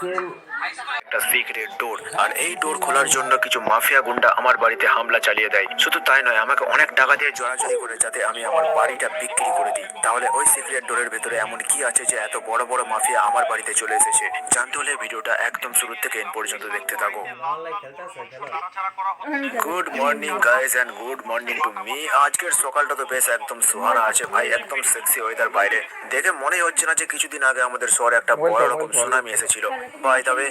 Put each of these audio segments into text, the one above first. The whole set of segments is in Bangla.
ser একটা সিক্রেট ডোর আর এই ডোর খোলার জন্য কিছু মাফিয়া গুন্ডা আমার বাড়িতে হামলা চালিয়ে দেয়। শুধু তাই নয়, আমাকে অনেক টাকা দিয়ে জড়াজড়ি করে যাতে আমি আমার বাড়িটা বিক্রি করে দিই। তাহলে ওই সিক্রেট ডোরের ভেতরে এমন কি আছে যে এত বড় বড় মাফিয়া আমার বাড়িতে চলে এসেছে? জানতে হলে ভিডিওটা একদম শুরু থেকে এন পর্যন্ত দেখতে থাকো। Good morning guys and good morning to me আজকের সকালটা তো বেশ একদম সুহানা আছে ভাই, একদম সেক্সি ওয়েদার বাইরে। দেখে মনে হচ্ছে না যে কিছুদিন আগে আমাদের শহরে একটা বড় রকম সুনামি এসেছিল। ভাই, তবে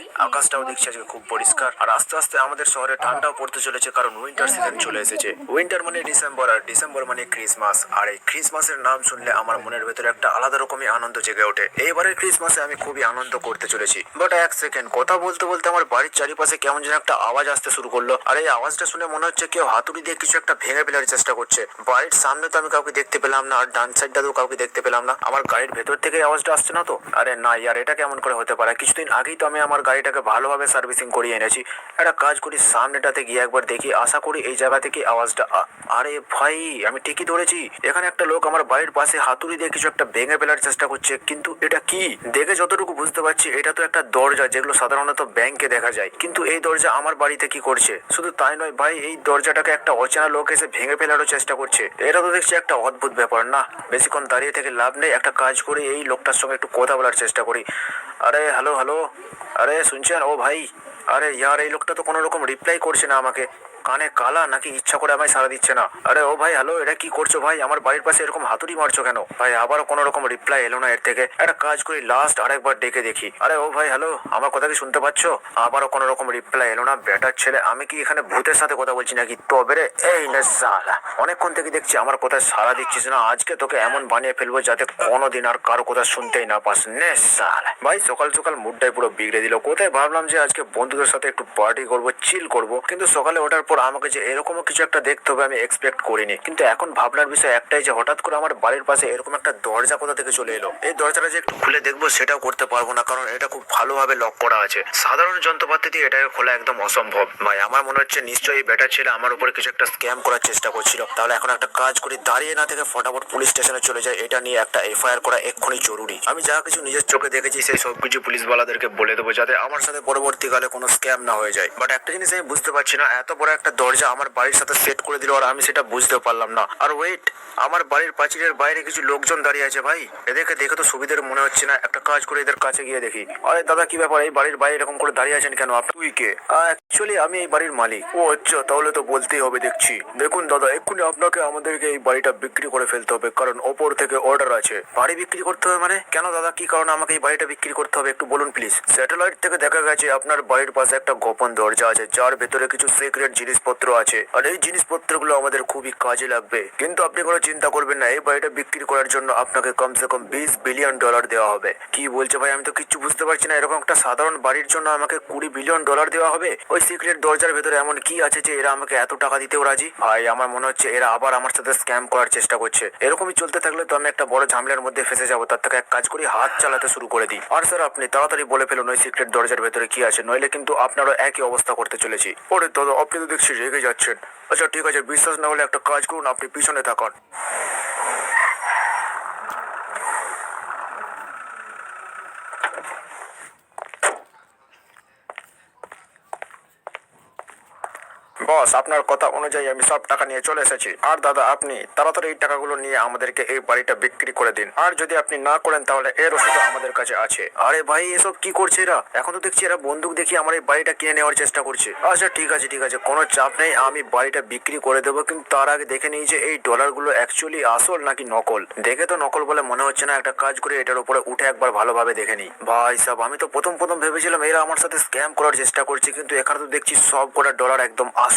আকাশটাও দেখছি আজকে খুব পরিষ্কার। আর আস্তে আস্তে আমাদের শহরে ঠান্ডাও পড়তে চলেছে কারণ উইন্টার সিজন চলে এসেছে। উইন্টার মানে ডিসেম্বর আর ডিসেম্বর মানে ক্রিসমাস আর এই ক্রিসমাসের নাম শুনলে আমার মনের ভেতরে একটা আলাদা রকমই আনন্দ জেগে ওঠে। এইবারের ক্রিসমাসে আমি খুবই আনন্দ করতে চলেছি। বাট এক সেকেন্ড কথা বলতে বলতে আমার বাড়ির চারিপাশে কেমন যেন একটা আওয়াজ আসতে শুরু করল। আর এই আওয়াজটা শুনে মনে হচ্ছে কেউ হাতুড়ি দিয়ে কিছু একটা ভেঙে ফেলার চেষ্টা করছে। বাড়ির সামনে তো আমি কাউকে দেখতে পেলাম না, আর ডান সাইডটাতেও কাউকে দেখতে পেলাম না। আমার গাড়ির ভেতর থেকে আওয়াজটা আসছে না তো? আরে না, ইয়ার, এটা কেমন করে হতে পারে? কিছুদিন আগেই তো আমি আমার গাড়িটাকে ভালোভাবে সার্ভিসিং করিয়ে এনেছি। একটা কাজ করি, সামনেটাতে গিয়ে একবার দেখি, আশা করি এই জায়গা থেকে আওয়াজটা আরে ভাই, আমি ঠিকই ধরেছি। এখানে একটা লোক আমার বাড়ির পাশে হাতুড়ি দিয়ে কিছু একটা ভেঙে ফেলার চেষ্টা করছে, কিন্তু এটা কি? দেখে যতটুকু বুঝতে পারছি, এটা তো একটা দরজা, যেগুলো সাধারণত ব্যাংকে দেখা যায়। কিন্তু এই দরজা আমার বাড়িতে কি করছে? শুধু তাই নয় ভাই, এই দরজাটাকে একটা অচেনা লোক এসে ভেঙে ফেলারও চেষ্টা করছে। এটা তো দেখছি একটা অদ্ভুত ব্যাপার, না? বেশিক্ষণ দাঁড়িয়ে থেকে লাভ নেই, একটা কাজ করে এই লোকটার সঙ্গে একটু কথা বলার চেষ্টা করি। আরে হ্যালো হ্যালো আরে, শুনছেন? ও ভাই। আরে, ইয়ার, এই লোকটা তো কোনো রকম রিপ্লাই করছে না আমাকে। কানে কালা নাকি ইচ্ছা করে আমায় সারা দিচ্ছে না? আরে ও ভাই হ্যালো এটা কি করছ ভাই? আমার বাড়ির পাশে এরকম হাতুড়ি মারছো কেন? ভাই, আবারও কোনো রকম রিপ্লাই এলো না এর থেকে। একটা কাজ করি লাস্ট আরেকবার ডেকে দেখি। আরে ও ভাই হ্যালো আমার কথা কি শুনতে পাচ্ছো? আবারও কোনো রকম রিপ্লাই এলো না। বেটার ছেলে, আমি কি এখানে ভূতের সাথে কথা বলছি নাকি? তবে রে, এই সালা। অনেকক্ষণ থেকে দেখছি আমার কথায় সারা দিচ্ছিস না। আজকে তোকে এমন বানিয়ে ফেলব যাতে কোনোদিন আর কারও কথা শুনতেই না পাস। নে সালা। ভাই, সকাল সকাল মুডটাই পুরো বিগড়ে দিল। কোথায় ভাবলাম যে আজকে বন্ধুদের সাথে একটু পার্টি করব চিল করব। কিন্তু সকালে ওঠার পর আমাকে যে এরকমও কিছু একটা দেখতে হবে আমি এক্সপেক্ট করিনি। কিন্তু এখন ভাবনার বিষয় একটাই যে হঠাৎ করে আমার বাড়ির পাশে এরকম একটা দরজা কোথা থেকে চলে এলো? এই দরজাটা যে একটু খুলে দেখব সেটাও করতে পারব না, কারণ এটা খুব ভালোভাবে লক করা আছে। সাধারণ যন্ত্রপাতি দিয়ে এটাকে খোলা একদম অসম্ভব। ভাই, আমার মনে হচ্ছে নিশ্চয়ই বেটার ছেলে আমার উপরে কিছু একটা স্ক্যাম করার চেষ্টা করছিল। তাহলে এখন একটা কাজ করি, দাঁড়িয়ে না থেকে ফটাফট পুলিশ স্টেশনে চলে যায় এটা নিয়ে একটা এফআইআর করা এক্ষুনি জরুরি। আমি যা কিছু নিজের চোখে দেখেছি সেই সব কিছু পুলিশওয়ালাদেরকে বলে দেবো, যাতে আমার সাথে পরবর্তীকালে কোনো স্ক্যাম না হয়ে যায়। বাট একটা জিনিস আমি বুঝতে পারছি না, এত বড় একটা দরজা আমার বাড়ির সাথে সেট করে দিল আর আমি সেটা বুঝতে পারলাম না। আর ওয়েট আমার বাড়ির পাঁচিলের বাইরে কিছু লোকজন দাঁড়িয়ে আছে ভাই। এদেরকে দেখে তো সুবিধের মনে হচ্ছে না। একটা কাজ করে এদের কাছে গিয়ে দেখি। আরে দাদা, কি ব্যাপার? এই বাড়ির বাইরে এরকম করে দাঁড়িয়ে আছেন কেন? আপনি তুই কে? অ্যাকচুয়ালি আমি এই বাড়ির মালিক। ও আচ্ছা তাহলে তো বলতেই হবে, দেখছি। দেখুন দাদা, এক্ষুনি আপনাকে আমাদেরকে এই বাড়িটা বিক্রি করে ফেলতে হবে, কারণ ওপর থেকে অর্ডার আছে। বাড়ি বিক্রি করতে হবে মানে? কেন দাদা, কি কারণে আমাকে এই বাড়িটা বিক্রি করতে হবে? একটু বলুন প্লিজ স্যাটেলাইট থেকে দেখা গেছে আপনার বাড়ির পাশে একটা গোপন দরজা আছে, যার ভেতরে কিছু সিক্রেট জিনিসপত্র আছে। আর এই জিনিসপত্রগুলো আমাদের খুবই কাজে লাগবে। কিন্তু আপনি কোনো চিন্তা করবেন না, এই বাড়িটা বিক্রি করার জন্য আপনাকে কমসে কম বিশ বিলিয়ন ডলার দেওয়া হবে। কি বলছে ভাই? আমি তো কিচ্ছু বুঝতে পারছি না, এরকম একটা সাধারণ বাড়ির জন্য আমাকে কুড়ি বিলিয়ন ডলার দেওয়া হবে? ওই সিক্রেট দরজার ভেতরে এমন কি আছে যে এরা আমাকে এত টাকা দিতেও রাজি? ভাই, আমার মনে হচ্ছে এরা আবার আমার সাথে স্ক্যাম করার চেষ্টা করছে। এরকমই চলতে থাকলে তো আমি একটা বড় ঝামেলার মধ্যে ফেসে যাব। তার থেকে এক কাজ করি, হাত চালাতে শুরু করে দিই। আর স্যার আপনি তাড়াতাড়ি বলে ফেলুন ওই সিক্রেট দরজার ভেতরে কি আছে। নইলে কিন্তু আপনারও একই অবস্থা করতে চলেছি। ওরে দাদা, আপনি তো দেখছি রেগে যাচ্ছেন। আচ্ছা ঠিক আছে বিশ্বাস না হলে একটা কাজ করুন আপনি পিছনে থাকুন। বস, আপনার কথা অনুযায়ী আমি সব টাকা নিয়ে চলে এসেছি। আর দাদা, আপনি তাড়াতাড়ি এই টাকাগুলো নিয়ে আমাদেরকে এই বাড়িটা বিক্রি করে দিন। আর যদি আপনি না করেন, তাহলে এর ওষুধ আমাদের কাছে আছে। আরে ভাই, এসব কি করছে এরা? এখন তো দেখছি এরা বন্দুক দেখিয়ে আমার এই বাড়িটা কিনে নেওয়ার চেষ্টা করছে। আচ্ছা ঠিক আছে ঠিক আছে, কোনো চাপ নেই, আমি বাড়িটা বিক্রি করে দেবো, কিন্তু তার আগে দেখে নিই যে এই ডলারগুলো অ্যাকচুয়ালি আসল নাকি নকল। দেখে তো নকল বলে মনে হচ্ছে না, একটা কাজ করে এটার উপরে উঠে একবার ভালোভাবে দেখে নিই। ভাই সাহেব, আমি তো প্রথম প্রথম ভেবেছিলাম এরা আমার সাথে স্ক্যাম করার চেষ্টা করছে, কিন্তু এখানে তো দেখছি সব কটা ডলার একদম আসল।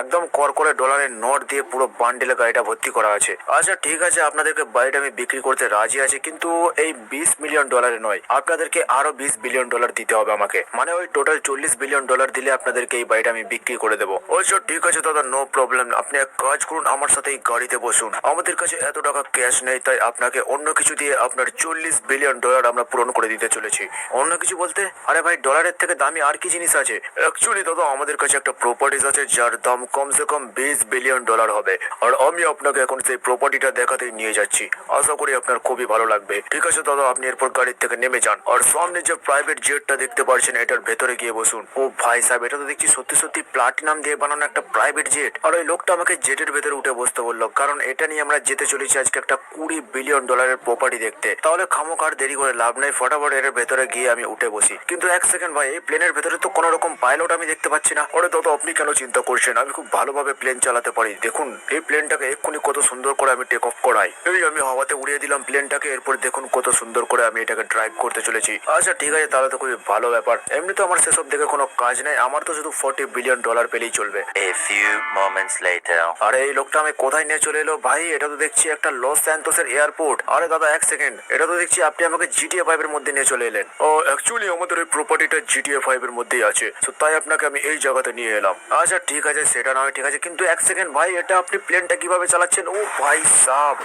একদম কর করে ডলারের নোট দিয়ে পুরো বান্ডেলে গাড়িটা ভর্তি করা আছে। আচ্ছা ঠিক আছে, আপনাদেরকে বাড়িটা আমি বিক্রি করতে রাজি আছি, কিন্তু এই বিশ মিলিয়ন ডলারে নয়, আপনাদেরকে আরও বিশ বিলিয়ন ডলার দিতে হবে আমাকে। মানে ওই টোটাল চল্লিশ বিলিয়ন ডলার দিলে আপনাদেরকে এই বাড়িটা আমি বিক্রি করে দেবো। ওই সব ঠিক আছে, দাদা নো প্রবলেম আপনি এক কাজ করুন, আমার সাথে এই গাড়িতে বসুন। আমাদের কাছে এত টাকা ক্যাশ নেই, তাই আপনাকে অন্য কিছু দিয়ে আপনার চল্লিশ বিলিয়ন ডলার আমরা পূরণ করে দিতে চলেছি। অন্য কিছু বলতে? আরে ভাই ডলারের থেকে দামি আর কি জিনিস আছে? অ্যাকচুয়ালি দাদা, আমাদের কাছে একটা প্রপার্টিজ আছে যার দাম কমসে কম বিশ বিলিয়ন ডলার হবে। আর আমি আপনাকে এখন সেই প্রপার্টিটা দেখাতে নিয়ে যাচ্ছি। আশা করি আপনার খুবই ভালো লাগবে। ঠিক আছে দাদা, আপনি এরপর গাড়ির থেকে নেমে যান। আর সামনে যে প্রাইভেট জেটটা দেখতে পারছেন, এটার ভেতরে গিয়ে বসুন। ও ভাই সাহেব, এটা তো দেখছি সত্যি সত্যি প্লাটিনাম দিয়ে বানানো একটা প্রাইভেট জেট আর ওই লোকটা আমাকে জেটের ভেতরে উঠে বসতে বলল, কারণ এটা নিয়ে আমরা যেতে চলেছি আজকে একটা কুড়ি বিলিয়ন ডলারের প্রপার্টি দেখতে। তাহলে খামোকার দেরি করে লাভ নেই, ফটাফট এর ভেতরে গিয়ে আমি উঠে বসি। কিন্তু এক সেকেন্ড ভাই, এই প্লেনের ভেতরে তো কোনো রকম পাইলট আমি দেখতে পাচ্ছি না। ওরে দাদা, আপনি কেন চিন্তা করছেন আমি খুব ভালোভাবে প্লেন চালাতে পারি দেখুন এই প্লেনটাকে এক্ষুনি কত সুন্দর করে আমি টেক অফ করাই। এই আমি হাওয়াতে উড়িয়ে দিলাম প্লেনটাকে এরপর দেখুন কত সুন্দর করে আমি এটাকে ড্রাইভ করতে চলেছি। আচ্ছা ঠিক আছে তাহলে তো খুবই ভালো ব্যাপার। এমনি তো আমার সেসব দেখে কোনো কাজ নেই আমার তো শুধু ফোর্টি বিলিয়ন ডলার পেলেই চলবে। আরে এই লোকটা আমি কোথায় নিয়ে চলে এলো? ভাই এটা তো দেখছি একটা লস স্যান্টোসের এয়ারপোর্ট আরে দাদা এক সেকেন্ড এটা তো দেখছি আপনি আমাকে জিটিএ ফাইভ এর মধ্যে নিয়ে চলে এলেন। ও অ্যাকচুয়ালি আমাদের ওই প্রপার্টিটা জিটিএ ফাইভ এর মধ্যেই আছে। তো তাই আপনাকে আমি এই জায়গাতে নিয়ে এলাম। আচ্ছা ঠিক আছে, সেটা নয় ঠিক আছে। কিন্তু এক সেকেন্ড ভাই, এটা আপনি প্লেনটা কীভাবে চালাচ্ছেন? ও ভাই সাব।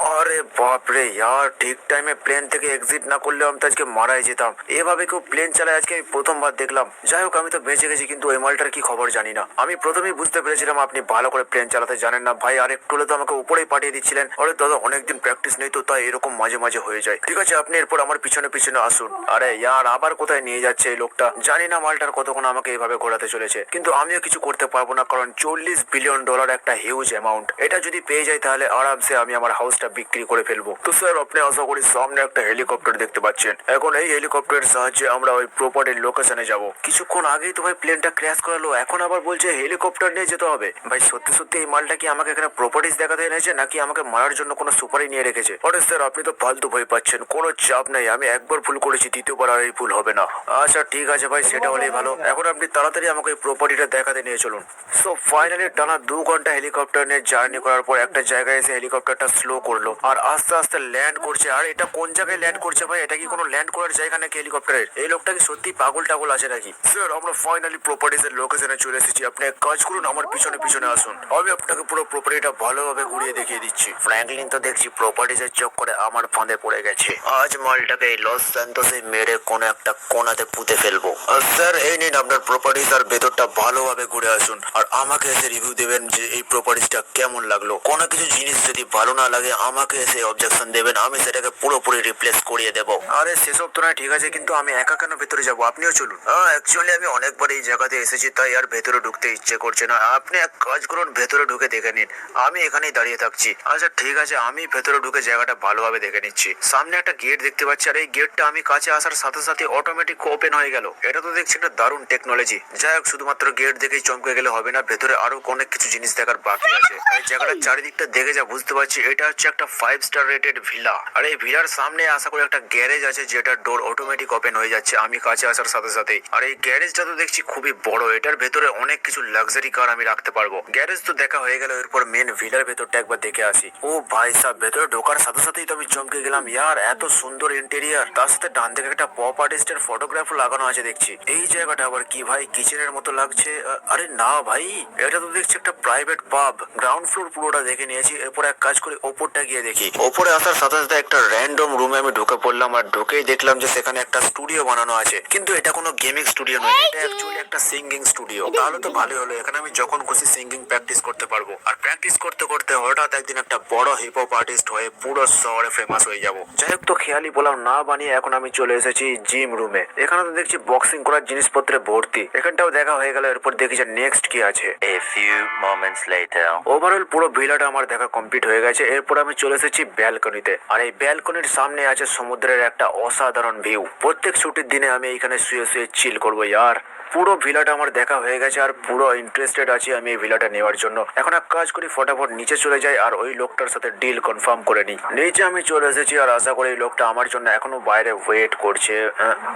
আরে বাপরে ইয়ার ঠিক টাইমে প্লেন থেকে এক্সিট না করলেও আমি তো আজকে মারাই যেতাম। এভাবে কেউ প্লেন চালায়, আজকে আমি প্রথমবার দেখলাম। যাই হোক, আমি তো বেঁচে গেছি, কিন্তু ওই মালটার কি খবর জানি না। আমি প্রথমেই বুঝতে পেরেছিলাম, আপনি ভালো করে প্লেন চালাতে জানেন না। ভাই আর একটু হলে তো আমাকে উপরেই পাঠিয়ে দিচ্ছিলেন। আরে দাদা, অনেকদিন প্র্যাকটিস নেই তো, তাই এরকম মাঝে মাঝে হয়ে যায়। ঠিক আছে, আপনি এরপর আমার পিছনে পিছনে আসুন। আরে ইয়ার, আবার কোথায় নিয়ে যাচ্ছে এই লোকটা? জানি না মালটার কতক্ষণ আমাকে এইভাবে ঘোরাতে চলেছে। কিন্তু আমিও কিছু করতে পারব না, কারণ চল্লিশ বিলিয়ন ডলার একটা হিউজ অ্যামাউন্ট এটা যদি পেয়ে যাই তাহলে আরামসে আমি আমার হাউসটা বিক্রি করে ফেলব। তো স্যার, আপনি আশা করি সামনে একটা হেলিকপ্টার দেখতে পাচ্ছেন। এখন এই হেলিকপ্টারের সাহায্যে আমরা ওই প্রপার্টির লোকেশনে যাব। কিছুক্ষণ আগেই তো ভাই প্লেনটা ক্র্যাশ করালো, এখন আবার বলছে হেলিকপ্টার নিয়ে যেতে হবে। ভাই, সত্যি সত্যি এই মালটা কি আমাকে এখানে প্রপার্টিস দেখাতে এনেছে, নাকি আমাকে মারার জন্য কোনো সুপারি নিয়ে রেখেছে? আরে স্যার, আপনি তো ফালতু ভয় পাচ্ছেন, কোনো চাপ নেই, আমি একবার ভুল করেছি, দ্বিতীয়বার আর এই ভুল হবে না। আচ্ছা ঠিক আছে ভাই, সেটা হলেই ভালো। এখন আপনি তাড়াতাড়ি আমাকে এই প্রপার্টিটা দেখাতে নিয়ে চলুন। সো ফাইনালি টানা দু ঘণ্টা হেলিকপ্টার নিয়ে জার্নি করার পর একটা জায়গায় এসে হেলিকপ্টারটা স্লো করল। আর আস্তে আস্তে ল্যান্ড করছে। আর এটা কোন জায়গায় ল্যান্ড করছে ভাই? এটা কি কোনো ল্যান্ড করার জায়গা নাকি হেলিকপ্টারের এই লোকটা কি সত্যি পাগল টাগল আছে নাকি? স্যার আমরা ফাইনালি প্রপার্টিজ এর লোকেশনে চলে এসেছি। আপনি এক কাজ করুন, আমার পিছনে পিছনে আসুন। আমি আপনাকে পুরো প্রপার্টিটা ভালোভাবে ঘুরিয়ে দেখিয়ে দিচ্ছি। ফ্র্যাঙ্কলিন তো দেখছি প্রপার্টিজ এর চোখ করে আমার ফাঁদে পড়ে গেছে। আজ মালটাকে এই লস স্যান্টোসে মেরে কোনো একটা কোনাতে পুঁতে ফেলব। আর স্যার এই নিন আপনার প্রপার্টিজ আর ভেতরটা ভালোভাবে ঘুরে আসুন। আর আমাকে এসে রিভিউ দেবেন যে এই প্রপার্টিজটা কেমন লাগল। কোনো কিছু জিনিস যদি ভালো না লাগে আমাকে এসে অবজেকশন দেবেন আমি সেটাকে পুরোপুরি রিপ্লেস করিয়ে দেবো। আরে সেসব তো নয় ঠিক আছে কিন্তু আমি একা কেন ভেতরে যাব? আপনিও চলুন। অ্যাকচুয়ালি আমি অনেকবার এই জায়গাতে এসেছি তাই আর ভেতরে ঢুকতে ইচ্ছে করছে না। আপনি এক কাজ করুন ভেতরে ঢুকে দেখে নিন। আমি এখানেই দাঁড়িয়ে থাকছি। আচ্ছা ঠিক আছে আমি ভেতরে ঢুকে জায়গাটা ভালোভাবে দেখে নিচ্ছি। সামনে একটা গেট দেখতে পাচ্ছি আর এই গেটটা আমি কাছে আসার সাথে সাথে অটোমেটিক ওপেন হয়ে গেল। এটা তো দেখছি একটা দারুণ টেকনোলজি যাই হোক শুধুমাত্র গেট দেখেই চমকে গেলে হবে না ভেতরে আরও অনেক কিছু জিনিস দেখার বাকি আছে। এই জায়গাটার চারিদিকটা দেখে যা বুঝতে পারছি এটা হচ্ছে একটা ফাইভ স্টার রেটেড ভিলা আর এই ভিলার সামনে আশা করি একটা গ্যারেজ আছে, যেটার ডোর অটোমেটিক ওপেন হয়ে যাচ্ছে, আমি কাছে আসার সাথে সাথে আর এই গ্যারেজটা তো দেখছি খুবই বড়, এটার ভেতরে অনেক কিছু লাক্সারি কার আমি রাখতে পারব। গ্যারেজ তো দেখা হয়ে গেল, এরপর মেন ভিলার ভেতরটা একবার দেখে আসি। ও ভাই সাহেব, ভেতরে ঢোকার সাথে সাথেই তো আমি চমকে গেলাম। ইয়ার, এত সুন্দর ইন্টেরিয়ার তার সাথে ডান দিকে একটা পপ আর্টিস্টের ফটোগ্রাফ লাগানো আছে দেখছি। এই জায়গাটা আবার কি ভাই কিচেনের মতো লাগছে? আরে না ভাই, এটা তো দেখছি একটা প্রাইভেট পাব গ্রাউন্ড ফ্লোর পুরোটা দেখে নিয়েছি। এরপর এক কাজ করে, ওপরটা গিয়ে দেখি। ওপরে আসার সাথে সাথে একটা র্যান্ডম রুমে আমি ঢুকে পড়লাম আর ঢুকেই দেখলাম যে সেখানে একটা স্টুডিও বানানো আছে। কিন্তু এটা কোনো গেমিং স্টুডিও নয় এটা অ্যাকচুয়ালি একটা সিঙ্গিং স্টুডিও তাহলে তো ভালোই হলো এখানে আমি যখন খুশি সিঙ্গিং প্র্যাকটিস করতে পারব। আর প্র্যাকটিস করতে করতে হঠাৎ একদিন একটা বড় হিপ হপ আর্টিস্ট হয়ে পুরো শহরে ফেমাস হয়ে যাব। যাই হোক তো খেয়ালি বললাম না বানিয়ে এখন আমি চলে এসেছি জিম রুমে এখানে তো দেখছি বক্সিং করার জিনিসপত্রে ভর্তি। এখানটাও দেখা হয়ে গেল এরপর দেখি যে নেক্সট কি আছে। A few moments later. Overall পুরো ভিলাটা আমার দেখা কমপ্লিট হয়ে গেছে। এরপর আমি চলে এসেছি ব্যালকনিতে। আর এই ব্যালকনির সামনে আছে সমুদ্রের একটা অসাধারণ ভিউ প্রত্যেক ছুটির দিনে আমি এখানে শুয়ে শুয়ে চিল করব, ইয়ার। পুরো ভিলাটা আমার দেখা হয়ে গেছে আর পুরো ইন্টারেস্টেড আছি আমি এই ভিলাটা নেওয়ার জন্য। এখন এক কাজ করি, ফটাফট নিচে চলে যাই আর ওই লোকটার সাথে ডিল কনফার্ম করে নিই। নিচে আমি চলে এসেছি আর আশা করি এই লোকটা আমার জন্য এখনও বাইরে ওয়েট করছে।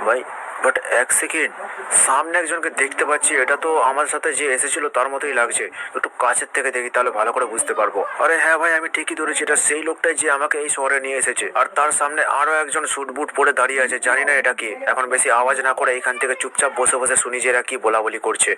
ভাই বাট এক সেকেন্ড সামনে একজনকে দেখতে পাচ্ছি, এটা তো আমার সাথে যে এসেছিল তার মতোই লাগছে। একটু কাছের থেকে দেখি, তাহলে ভালো করে বুঝতে পারব। আরে হ্যাঁ ভাই, আমি ঠিকই ধরেছি, এটা সেই লোকটাই যে আমাকে এই শহরে নিয়ে এসেছে। আর তার সামনে আরও একজন স্যুট বুট পরে দাঁড়িয়ে আছে, জানি না এটা কি। এখন বেশি আওয়াজ না করে এখান থেকে চুপচাপ বসে বসে শুনি এরা কি বলাবলি করছে?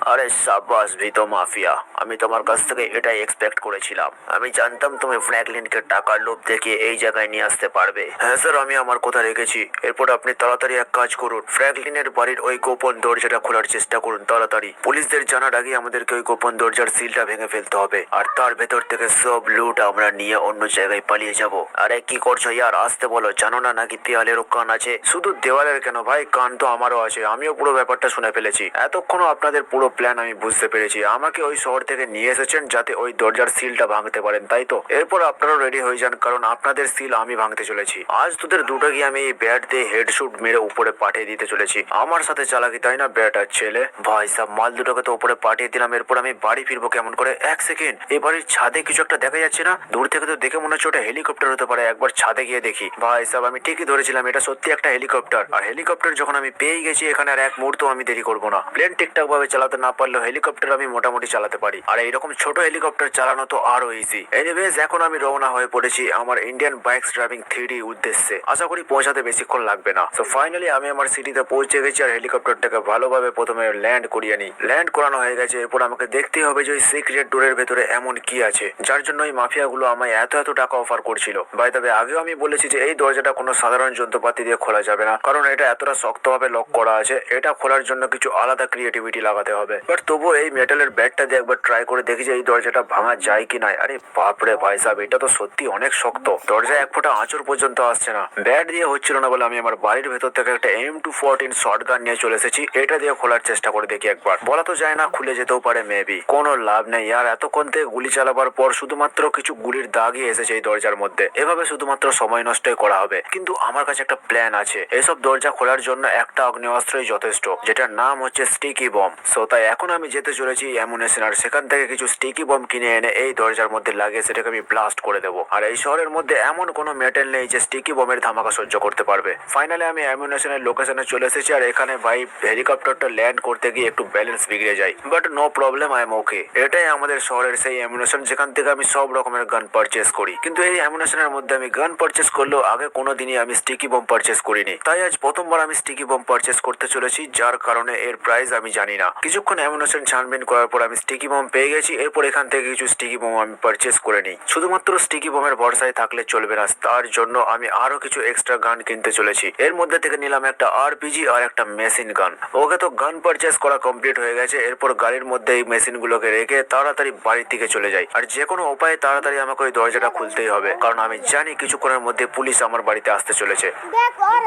আরে সাবাস ভিতো মাফিয়া। আমি তোমার কাছ থেকে এটাই এক্সপেক্ট করেছিলাম। আমি জানতাম তুমি ফ্র্যাঙ্কলিনকে টাকার লোভ দেখিয়ে এই জায়গায় নিয়ে আসতে পারবে। হ্যাঁ স্যার, আমি আমার কথা রেখেছি। এরপর আপনি তাড়াতাড়ি এক কাজ করুন। ফ্র্যাঙ্কলিনের বাড়ির ওই গোপন দরজাটা খোলার চেষ্টা করুন তাড়াতাড়ি। পুলিশদের জানার আগে আমাদেরকে ওই গোপন দরজার সিলটা ভেঙে ফেলতে হবে। আর তার ভেতর থেকে সব লুট আমরা নিয়ে অন্য জায়গায় পালিয়ে যাব। আরে কি করছ ইয়ার? আসতে বলো। জানো না নাকি দেওয়ালেরও কান আছে? শুধু দেওয়ালের কেন ভাই? কান তো আমারও আছে। আমিও পুরো ব্যাপারটা শুনে ফেলেছি। এতক্ষণও আপনাদের পুরো প্ল্যান আমি বুঝতে পেরেছি। আমাকে ওই শহর থেকে নিয়ে এসেছেন যাতে ওই দরজার সিলটা ভাঙতে পারেন, তাই তো? এরপর আপনারাও রেডি হয়ে যান, কারণ আপনাদের সিল আমি ভাঙতে চলেছি। আজ তোদের দুটো গিয়ে আমি এই ব্যাট দিয়ে হেডশুট মেরে উপরে পাঠিয়ে দিতে চলেছি। আমার সাথে চালাকি, তাই না, ব্যাট আর ছেলে? ভাই সাহ মাল দুটোকে তো উপরে পাঠিয়ে দিলাম, এরপর আমি বাড়ি ফিরবো কেমন করে? এক সেকেন্ড এই বাড়ির ছাদে কিছু একটা দেখা যাচ্ছে না? দূর থেকে তো দেখে মনে হচ্ছে ওটা হেলিকপ্টার হতে পারে। একবার ছাদে গিয়ে দেখি। ভাই সাহেব আমি ঠিকই ধরেছিলাম, এটা সত্যি একটা হেলিকপ্টার আর হেলিকপ্টার যখন আমি পেয়ে গেছি এখানে, আর এক মুহূর্ত আমি দেরি করব না। প্লেন ঠিকঠাক ভাবে চালাতে না পারলেও হেলিকপ্টার আমি মোটামুটি চালাতে পারি। আর এইরকম ছোট হেলিকপ্টার চালানো তো আরও ইজি এনিওয়েজ এখন আমি রওনা হয়ে পড়েছি আমার ইন্ডিয়ান বাইক ড্রাইভিং থ্রি উদ্দেশ্যে। আশা করি পৌঁছাতে বেশিক্ষণ লাগবে না। তো ফাইনালি আমি আমার সিটিতে পৌঁছে গেছি আর হেলিকপ্টারটাকে ভালোভাবে প্রথমে ল্যান্ড করিয়ে নিই। ল্যান্ড করানো হয়ে গেছে, এরপর আমাকে দেখতেই হবে যে ওই সিক্রেট ডোরের ভেতরে এমন কি আছে। যার জন্য ওই মাফিয়াগুলো আমায় এত এত টাকা অফার করছিল। ভাই তবে আগেও আমি বলেছি যে এই দরজাটা কোনো সাধারণ যন্ত্রপাতি দিয়ে খোলা যাবে না। কারণ এটা এতটা শক্তভাবে লক করা আছে। এটা খোলার জন্য কিছু আলাদা ক্রিয়েটিভিটি লাগাতে হবে। বাট তবুও এই মেটালের ব্যাটটা দিয়ে একবার ট্রাই করে দেখি যে এই দরজাটা ভাঙা যায় কি না আরে বাপরে ভাই সাহেব, এটা তো সত্যি অনেক শক্ত। দরজা এক ফোঁটা আঁচড় পর্যন্ত আসছে না। ব্যাট দিয়ে হচ্ছিল না বলে আমি আমার বাড়ির ভেতর থেকে একটা M to fourteen short gun নিয়ে চলে এসেছি। এটা দিয়ে খোলার চেষ্টা করে দেখি একবার। বলা তো যায় না, খুলে যেতেও পারে মেবি কোনো লাভ নেই। আর এতক্ষণ থেকে গুলি চালাবার পর শুধুমাত্র কিছু গুলির দাগই এসেছে এই দরজার মধ্যে। এভাবে শুধুমাত্র সময় নষ্টই করা হবে। কিন্তু আমার কাছে একটা প্ল্যান আছে। এসব দরজা খোলার জন্য একটা অগ্নিঅস্ত্রই যথেষ্ট, যেটার নাম হচ্ছে স্টিকি বম সো তাই এখন আমি যেতে চলেছি অ্যামুনেশন, আর সেখান থেকে কিছু স্টিকি বম কিনে এনে এই দরজার মধ্যে লাগিয়ে সেটাকে আমি ব্লাস্ট করে দেবো। আর এই শহরের মধ্যে এমন কোনো মেটেল নেই যে স্টিকি বমের ধামাকা সহ্য করতে পারবে। ফাইনালি আমি অ্যামুনেশনের লোকেশনে চলে এসেছি, আর এখানে ভাই হেলিকপ্টারটা ল্যান্ড করতে গিয়ে একটু ব্যালেন্স বিগড়ে যায়। But no problem I am okay এটাই আমাদের শহরের সেই অ্যামুনেশন, যেখান থেকে আমি সব রকমের গান পারচেস করি। কিন্তু এই অ্যামুনেশনের মধ্যে আমি গান পারচেস করলেও আগে কোনো দিনই আমি স্টিকি বম পারচেস করিনি। তাই আজ প্রথমবার আমি স্টিকি বম পারচেস করতে চলেছি, যার কারণে এর প্রাইস আমি জানি না। কিছুক্ষণ অ্যামুনেশন ছানবিন করার পর আমি স্টিকি বোম পেয়ে গেছি। এরপর এখান থেকে কিছু স্টিকি বোম আমি পারচেস করে নিই। শুধুমাত্র স্টিকি বোমের ভরসায় থাকলে চলবে না। তার জন্য আমি আরও কিছু এক্সট্রা গান কিনতে চলেছি। এর মধ্যে থেকে নিলাম একটা আরপিজি আর একটা মেশিন গান ওকে তো গান পারচেস করা কমপ্লিট হয়ে গেছে। এরপর গাড়ির মধ্যে এই মেশিন গুলোকে রেখে তাড়াতাড়ি বাড়ির দিকে চলে যাই। আর যে কোনো উপায়ে তাড়াতাড়ি আমাকে ওই দরজাটা খুলতেই হবে। কারণ আমি জানি কিছুক্ষণের মধ্যে পুলিশ আমার বাড়িতে আসতে চলেছে।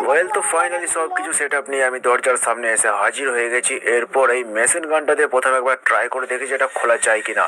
ওয়েল তো ফাইনালি সব কিছু সেট আপ নিয়ে আমি দরজার সামনে এসে হাজির হয়ে গেছি। এরপর এই মেশিন গানটা দিয়ে প্রথমে একবার ট্রাই করে দেখি যে এটা খোলা যায় কিনা।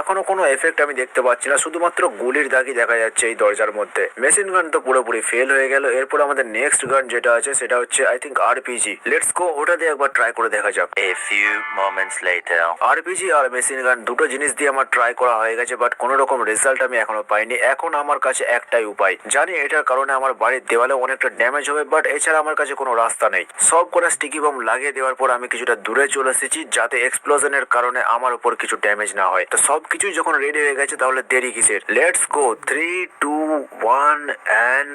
এখনও কোনো এফেক্ট আমি দেখতে পাচ্ছি না। শুধুমাত্র গুলির দাগই দেখা যাচ্ছে এই দরজার মধ্যে। মেশিন গান তো পুরোপুরি ফেল হয়ে গেল। এরপর আমাদের নেক্সট গান যেটা আছে সেটা হচ্ছে I think RPG let's go ওটা দিয়ে একবার ট্রাই করে দেখা যাক। A few moments later. RPG R machine gun দুটো জিনিস দিয়ে আমার ট্রাই করা হয়ে গেছে বাট কোনো রকম রেজাল্ট আমি এখনও পাইনি। এখন আমার কাছে একটাই উপায়। জানি এটার কারণে আমার বাড়ির দেওয়ালে অনেকটা ড্যামেজ হবে বাট এছাড়া আমার কাছে কোনো রাস্তা নেই। সব করে স্টিকি বম লাগিয়ে দেওয়ার পর আমি কিছুটা দূরে চলে এসেছি যাতে এক্সপ্লোশনের কারণে আমার উপর কিছু ড্যামেজ না হয়। তো সব কিছুই যখন রেডি হয়ে গেছে তাহলে দেরি কিসের? Let's go three two one and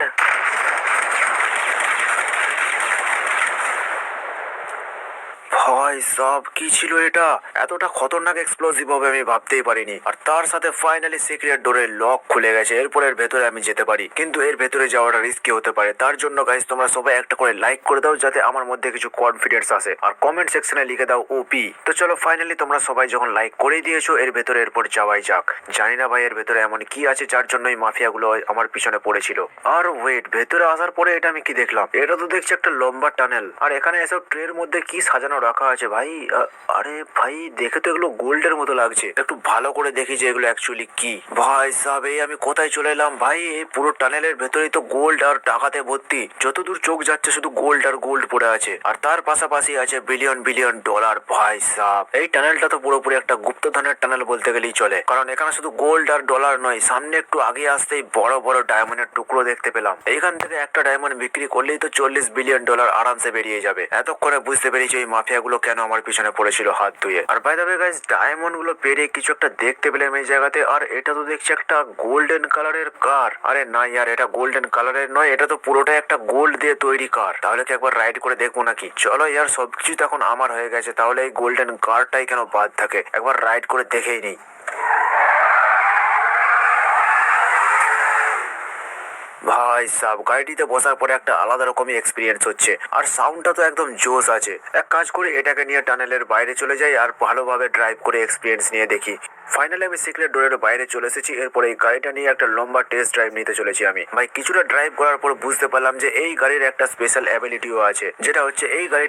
ভাই, সব, কি ছিল এটা? এতটা খতরনাক এক্সপ্লোসিভ হবে আমি ভাবতেই পারিনি। আর তার সাথে ফাইনালি সিক্রেট ডোরের লক খুলে গেছে। এরপর এর ভেতরে আমি যেতে পারি। কিন্তু এর ভেতরে যাওয়াটা রিস্কি হতে পারে। তার জন্য গাইজ তোমরা সবাই একটা করে লাইক করে দাও যাতে আমার মধ্যে কিছু কনফিডেন্স আসে। আর কমেন্ট সেকশনে লিখে দাও ওপি তো চলো ফাইনালি তোমরা সবাই যখন লাইক করে দিয়েছ, এর ভেতরে এরপর যাওয়াই যাক। জানি না ভাই, এর ভেতরে এমন কি আছে যার জন্য এই মাফিয়াগুলো আমার পিছনে পড়েছিল। আর ওয়েট ভেতরে আসার পরে এটা আমি কি দেখলাম? এটা তো দেখছি একটা লম্বা টানেল আর এখানে এসব ট্রের মধ্যে কি সাজানো রাখা আছে ভাই। আরে ভাই, দেখে তো এগুলো গোল্ডের মতো লাগছে। একটু ভালো করে দেখি যে এগুলো অ্যাকচুয়ালি কি। ভাই সাহেব, এই আমি কোথায় চলে এলাম? ভাই, এই পুরো টানেলের ভেতরেই তো গোল্ড আর টাকাতে ভর্তি। যতদূর চোখ যাচ্ছে শুধু গোল্ড আর গোল্ড পড়ে আছে। আর তার পাশাপাশি আছে বিলিয়ন বিলিয়ন ডলার ভাই সাহেব, এই টানেলটা তো পুরোপুরি একটা গুপ্তধনের টানেল বলতে গেলেই চলে। কারণ এখানে শুধু গোল্ড আর ডলার নয়, সামনে একটু আগে আসতেই বড় বড় ডায়মন্ডের টুকরো দেখতে পেলাম। এইখান থেকে একটা ডায়মন্ড বিক্রি করলেই তো চল্লিশ বিলিয়ন ডলার আরামসে বেরিয়ে যাবে। এতক্ষণে বুঝতে পেরেছি ওই মাফিয়া ডাইয়াগুলো কেন আমার পিছনে পড়েছিল হাত ধুয়ে? আর বাই দ্য গাইজ ডায়মন্ডগুলো পেরে কিছু একটা দেখতে পেলাম এই জায়গাতে, আর এটা তো দেখছি একটা গোল্ডেন কালারের কার আরে না ইয়ার, এটা গোল্ডেন কালারের নয়, এটা তো পুরোটাই একটা গোল্ড দিয়ে তৈরি কার তাহলে কি একবার রাইড করে দেখব নাকি? চলো ইয়ার, সবকিছু তো এখন আমার হয়ে গেছে, তাহলে এই গোল্ডেন কারটাই কেন বাদ থাকে? একবার রাইড করে দেখেই নেই। ভাই সাব, গাড়িটিতে বসার পরে একটা আলাদা রকমই এক্সপিরিয়েন্স হচ্ছে। আর সাউন্ডটা তো একদম জোস আছে। এক কাজ করে, এটাকে নিয়ে টানেলের বাইরে চলে যাই আর ভালোভাবে ড্রাইভ করে এক্সপিরিয়েন্স নিয়ে দেখি। ফাইনালি আমি সিক্রেট ডোরের বাইরে চলে এসেছি, এরপরে এই গাড়িটা নিয়ে একটা লম্বা টেস্ট ড্রাইভ নিতে চলেছি আমি। ভাই, কিছুটা ড্রাইভ করার পর বুঝতে পারলাম যে এই গাড়ির একটা স্পেশাল অ্যাবিলিটিও আছে, যেটা হচ্ছে এই গাড়িটা